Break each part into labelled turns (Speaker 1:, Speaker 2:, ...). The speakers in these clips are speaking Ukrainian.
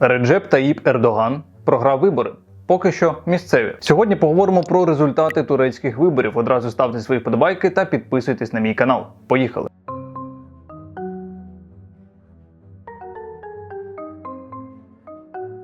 Speaker 1: Реджеп Таїп Ердоган програв вибори. Поки що місцеві. Сьогодні поговоримо про результати турецьких виборів. Одразу ставте свої вподобайки та підписуйтесь на мій канал. Поїхали!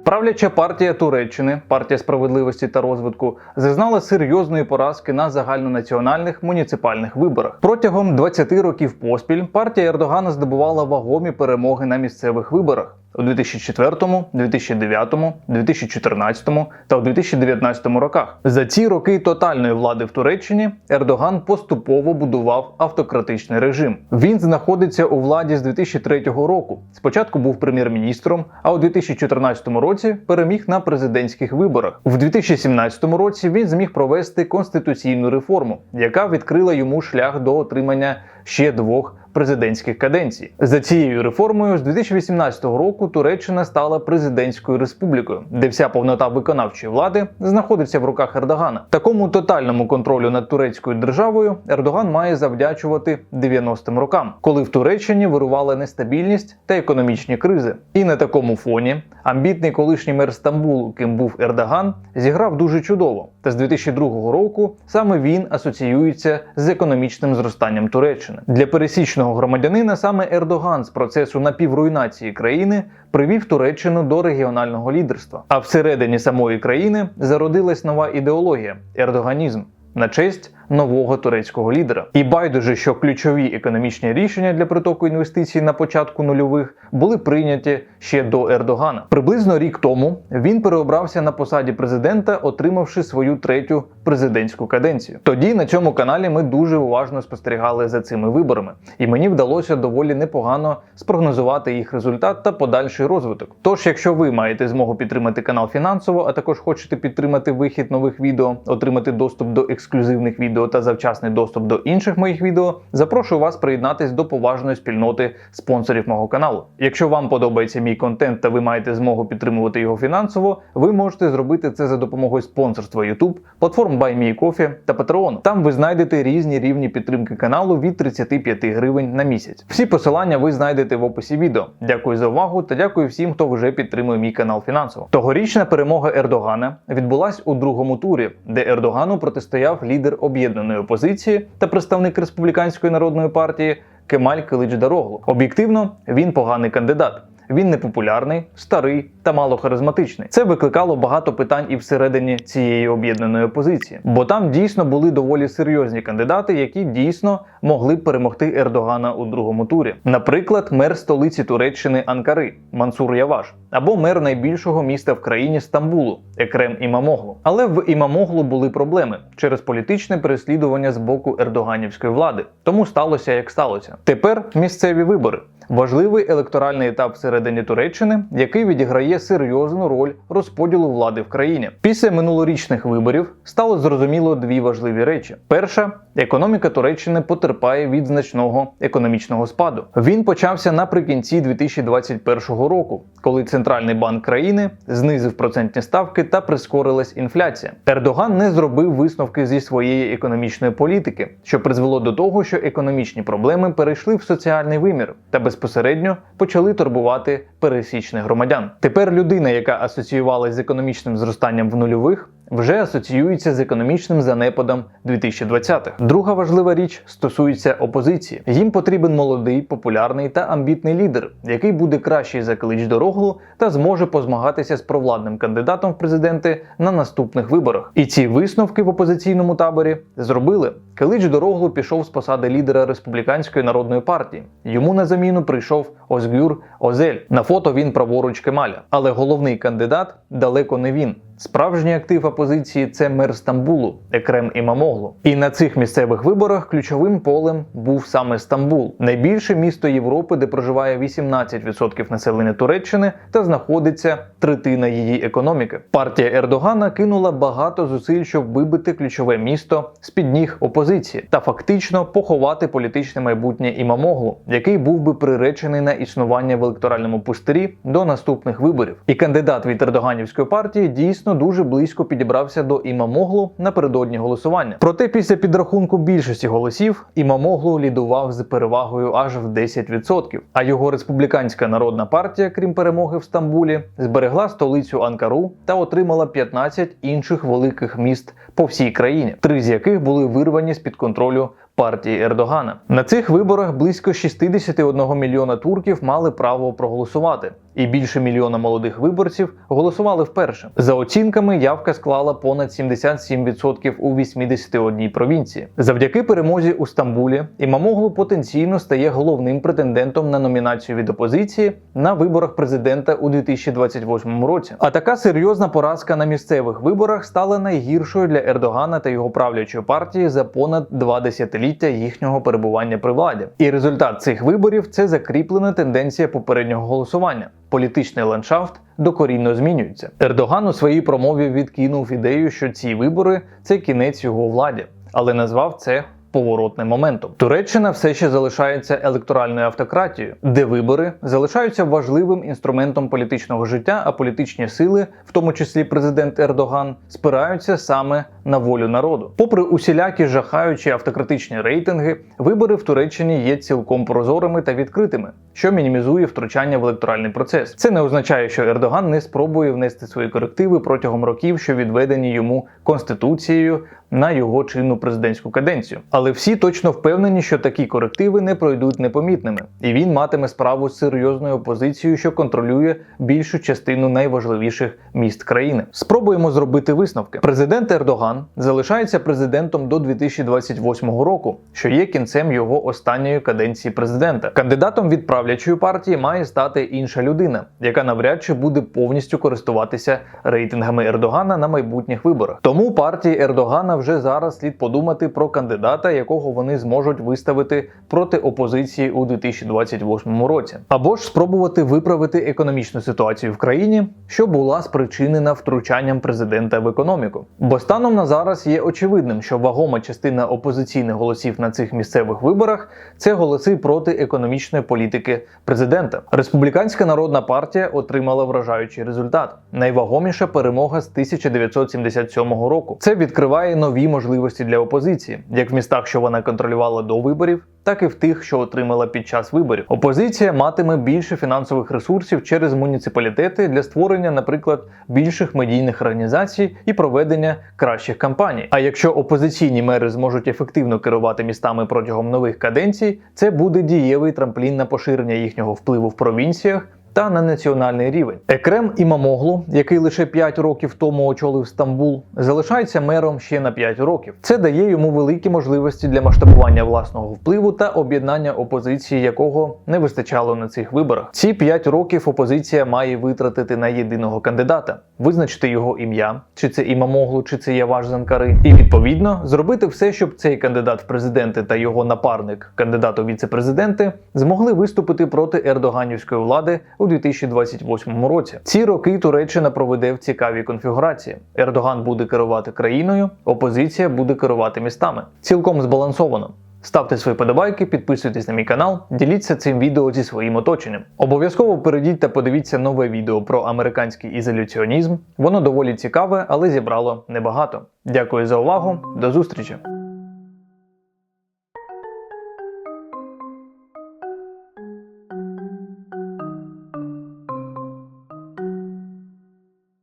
Speaker 1: Правляча партія Туреччини, партія справедливості та розвитку, зазнала серйозної поразки на загальнонаціональних муніципальних виборах. Протягом 20 років поспіль партія Ердогана здобувала вагомі перемоги на місцевих виборах у 2004, 2009, 2014 та у 2019 роках. За ці роки тотальної влади в Туреччині Ердоган поступово будував автократичний режим. Він знаходиться у владі з 2003 року. Спочатку був прем'єр-міністром, а у 2014 році переміг на президентських виборах. В 2017 році він зміг провести конституційну реформу, яка відкрила йому шлях до отримання ще двох президентських каденцій. За цією реформою з 2018 року Туреччина стала президентською республікою, де вся повнота виконавчої влади знаходиться в руках Ердогана. Такому тотальному контролю над турецькою державою Ердоган має завдячувати 90-м рокам, коли в Туреччині вирувала нестабільність та економічні кризи. І на такому фоні амбітний колишній мер Стамбулу, ким був Ердоган, зіграв дуже чудово. Та з 2002 року саме він асоціюється з економічним зростанням Туреччини. Для пересічного громадянина саме Ердоган з процесу напівруйнації країни привів Туреччину до регіонального лідерства. А всередині самої країни зародилась нова ідеологія ердоганізм на честь нового турецького лідера. І байдуже, що ключові економічні рішення для притоку інвестицій на початку нульових були прийняті ще до Ердогана. Приблизно рік тому він переобрався на посаді президента, отримавши свою третю президентську каденцію. Тоді на цьому каналі ми дуже уважно спостерігали за цими виборами, і мені вдалося доволі непогано спрогнозувати їх результат та подальший розвиток. Тож, якщо ви маєте змогу підтримати канал фінансово, а також хочете підтримати вихід нових відео, отримати доступ до ексклюзивних відео та завчасний доступ до інших моїх відео, запрошую вас приєднатись до поважної спільноти спонсорів мого каналу. Якщо вам подобається мій контент та ви маєте змогу підтримувати його фінансово, ви можете зробити це за допомогою спонсорства YouTube, платформ BuyMeCoffee та Patreon. Там ви знайдете різні рівні підтримки каналу від 35 гривень на місяць. Всі посилання ви знайдете в описі відео. Дякую за увагу та дякую всім, хто вже підтримує мій канал фінансово. Тогорічна перемога Ердогана відбулась у другому турі, де Ердогану протистояв лідер об'єднаної опозиції та представник республіканської народної партії Кемаль Килич Дароглу. Об'єктивно, він поганий кандидат. Він непопулярний, старий та мало харизматичний. Це викликало багато питань і всередині цієї об'єднаної опозиції, бо там дійсно були доволі серйозні кандидати, які дійсно могли б перемогти Ердогана у другому турі. Наприклад, мер столиці Туреччини Анкари Мансур Яваш, або мер найбільшого міста в країні Стамбулу Екрем Імамоглу. Але в Імамоглу були проблеми через політичне переслідування з боку ердоганівської влади. Тому сталося як сталося. Тепер місцеві вибори. Важливий електоральний етап всередині Туреччини, який відіграє серйозну роль розподілу влади в країні. Після минулорічних виборів стало зрозуміло дві важливі речі: перша економіка Туреччини потерпає від значного економічного спаду. Він почався наприкінці 2021 року, коли центральний банк країни знизив процентні ставки та прискорилась інфляція. Ердоган не зробив висновки зі своєї економічної політики, що призвело до того, що економічні проблеми перейшли в соціальний вимір та безпосередньо почали турбувати пересічних громадян. Тепер людина, яка асоціювалася з економічним зростанням в нульових, вже асоціюється з економічним занепадом 2020-х. Друга важлива річ стосується опозиції. Їм потрібен молодий, популярний та амбітний лідер, який буде кращий за Килич Дороглу та зможе позмагатися з провладним кандидатом в президенти на наступних виборах. І ці висновки в опозиційному таборі зробили. Килич Дороглу пішов з посади лідера республіканської народної партії. Йому на заміну прийшов Озгюр Озель. На фото він праворуч Кемаля, але головний кандидат далеко не він. Справжній актив опозиції це мер Стамбулу Екрем Імамоглу. І на цих місцевих виборах ключовим полем був саме Стамбул, найбільше місто Європи, де проживає 18% населення Туреччини та знаходиться третина її економіки. Партія Ердогана кинула багато зусиль, щоб вибити ключове місто з під ніг опозиції. Опозиції та фактично поховати політичне майбутнє Імамоглу, який був би приречений на існування в електоральному пустирі до наступних виборів. І кандидат від Ердоганівської партії дійсно дуже близько підібрався до Імамоглу напередодні голосування. Проте після підрахунку більшості голосів Імамоглу лідував з перевагою аж в 10%. А його республіканська народна партія, крім перемоги в Стамбулі, зберегла столицю Анкару та отримала 15 інших великих міст по всій країні, три з яких були вирвані з під контролю партії Ердогана. На цих виборах близько 61 мільйона турків мали право проголосувати, і більше мільйона молодих виборців голосували вперше. За оцінками, явка склала понад 77% у 81 провінції. Завдяки перемозі у Стамбулі Імамоглу потенційно стає головним претендентом на номінацію від опозиції на виборах президента у 2028 році. А така серйозна поразка на місцевих виборах стала найгіршою для Ердогана та його правлячої партії за понад два десятиліття їхнього перебування при владі. І результат цих виборів це закріплена тенденція попереднього голосування. Політичний ландшафт докорінно змінюється. Ердоган у своїй промові відкинув ідею, що ці вибори це кінець його владі, але назвав це поворотним моментом. Туреччина все ще залишається електоральною автократією, де вибори залишаються важливим інструментом політичного життя, а політичні сили, в тому числі президент Ердоган, спираються саме на волю народу. Попри усілякі жахаючі автократичні рейтинги, вибори в Туреччині є цілком прозорими та відкритими, що мінімізує втручання в електоральний процес. Це не означає, що Ердоган не спробує внести свої корективи протягом років, що відведені йому конституцією на його чинну президентську каденцію. Але всі точно впевнені, що такі корективи не пройдуть непомітними, і він матиме справу з серйозною опозицією, що контролює більшу частину найважливіших міст країни. Спробуємо зробити висновки. Президент Ердоган залишається президентом до 2028 року, що є кінцем його останньої каденції президента. Кандидатом від правлячої партії має стати інша людина, яка навряд чи буде повністю користуватися рейтингами Ердогана на майбутніх виборах. Тому партії Ердогана вже зараз слід подумати про кандидата, якого вони зможуть виставити проти опозиції у 2028 році, або ж спробувати виправити економічну ситуацію в країні, що була спричинена втручанням президента в економіку. Бо станом на зараз є очевидним, що вагома частина опозиційних голосів на цих місцевих виборах це голоси проти економічної політики президента. Республіканська народна партія отримала вражаючий результат. Найвагоміша перемога з 1977 року. Це відкриває нові можливості для опозиції, як в містах, що вона контролювала до виборів, так і в тих, що отримала під час виборів. Опозиція матиме більше фінансових ресурсів через муніципалітети для створення, наприклад, більших медійних організацій і проведення кращих кампаній. А якщо опозиційні мери зможуть ефективно керувати містами протягом нових каденцій, це буде дієвий трамплін на поширення їхнього впливу в провінціях та на національний рівень. Екрем Імамоглу, який лише 5 років тому очолив Стамбул, залишається мером ще на 5 років. Це дає йому великі можливості для масштабування власного впливу та об'єднання опозиції, якого не вистачало на цих виборах. Ці 5 років опозиція має витратити на єдиного кандидата, визначити його ім'я, чи це Імамоглу, чи це Яваш Занкари, і відповідно зробити все, щоб цей кандидат в президенти та його напарник, кандидат у віце-президенти, змогли виступити проти ердоганівської влади у 2028 році. Ці роки Туреччина проведе в цікавій конфігурації. Ердоган буде керувати країною, опозиція буде керувати містами. Цілком збалансовано. Ставте свої подобайки, підписуйтесь на мій канал, діліться цим відео зі своїм оточенням. Обов'язково перейдіть та подивіться нове відео про американський ізоляціонізм. Воно доволі цікаве, але зібрало небагато. Дякую за увагу, до зустрічі!